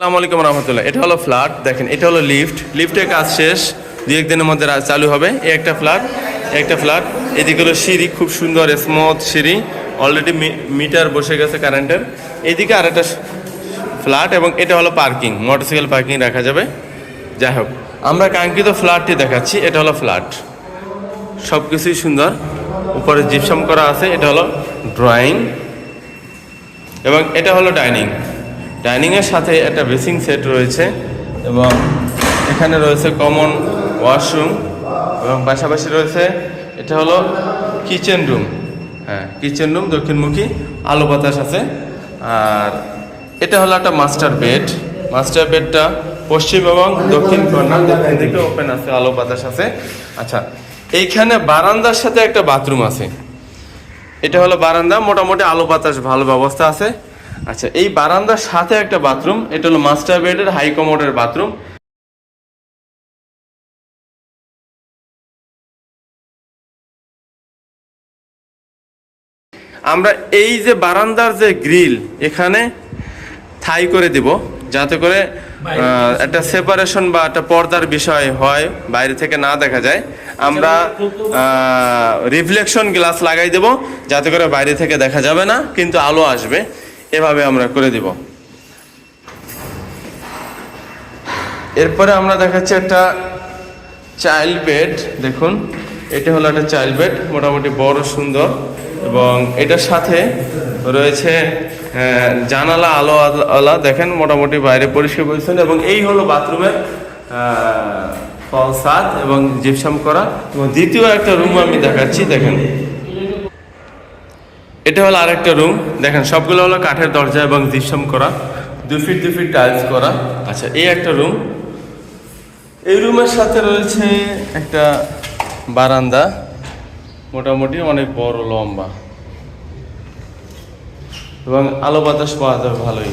আসসালামু রহমতুল্লাহ। এটা হলো ফ্ল্যাট দেখেন, এটা হলো লিফট। লিফটের কাজ শেষ দুই একদিনের মধ্যে চালু হবে। একটা ফ্ল্যাট একটা ফ্ল্যাট এদিকে হলো সিঁড়ি, খুব সুন্দর স্মুথ সিঁড়ি। অলরেডি মিটার বসে গেছে কারেন্টের। এদিকে আর একটা ফ্ল্যাট এবং এটা হলো পার্কিং, মোটরসাইকেল পার্কিং রাখা যাবে। যাই হোক, আমরা কাঙ্ক্ষিত ফ্ল্যাটটি দেখাচ্ছি, এটা হলো ফ্ল্যাট সব কিছুই সুন্দর। উপরে জিপসাম করা আছে, এটা হলো ড্রয়িং এবং এটা হলো ডাইনিং ডাইনিংয়ের সাথে একটা বেসিং সেট রয়েছে এবং এখানে রয়েছে কমন ওয়াশরুম এবং পাশাপাশি রয়েছে এটা হলো কিচেন রুম। হ্যাঁ কিচেন রুম, দক্ষিণমুখী, আলো বাতাস আছে। আর এটা হলো একটা মাস্টার বেড। মাস্টার বেডটা পশ্চিম এবং দক্ষিণ কর্নার। দক্ষিণ দিকে ওপেন আছে, আলো বাতাস আছে। আচ্ছা এইখানে বারান্দার সাথে একটা বাথরুম আছে। এটা হলো বারান্দা, মোটামুটি আলো বাতাস ভালো ব্যবস্থা আছে। আচ্ছা এই বারান্দার সাথে একটা বাথরুম এটা হলো মাস্টার বেডের হাই কমোডের বাথরুম। আমরা এই যে বারান্দার যে গ্রিল এখানে থাই করে দিব যাতে করে একটা সেপারেশন বা একটা পর্দার বিষয় হয় বাইরে থেকে না দেখা যায়। আমরা রিফ্লেকশন গ্লাস লাগাই দেব যাতে করে বাইরে থেকে দেখা যাবে না কিন্তু আলো আসবে। এভাবে আমরা করে দিব। এরপরে আমরা দেখাচ্ছি একটা চাইল্ড বেড দেখুন। এটা হলো একটা চাইল্ড বেড মোটামুটি বড়, সুন্দর। এবং এটার সাথে রয়েছে জানালা, আলো আলা দেখেন, মোটামুটি বাইরে পরিষ্কার পরিচ্ছন্ন। এবং এই হলো বাথরুমের ফল সাত এবং জিপসাম করা। এবং দ্বিতীয় একটা রুম আমি দেখাচ্ছি, দেখেন। এটা হলো আরেকটা রুম দেখেন, সবগুলো হলো কাঠের দরজা এবং দৃশ্যম করা। দু ফিট দু ফিট টাইলস করা। আচ্ছা এই একটা রুম এই রুমের সাথে রয়েছে একটা বারান্দা। মোটামুটি অনেক বড়, লম্বা। এবং আলো বাতাস পাওয়া যাবে ভালোই।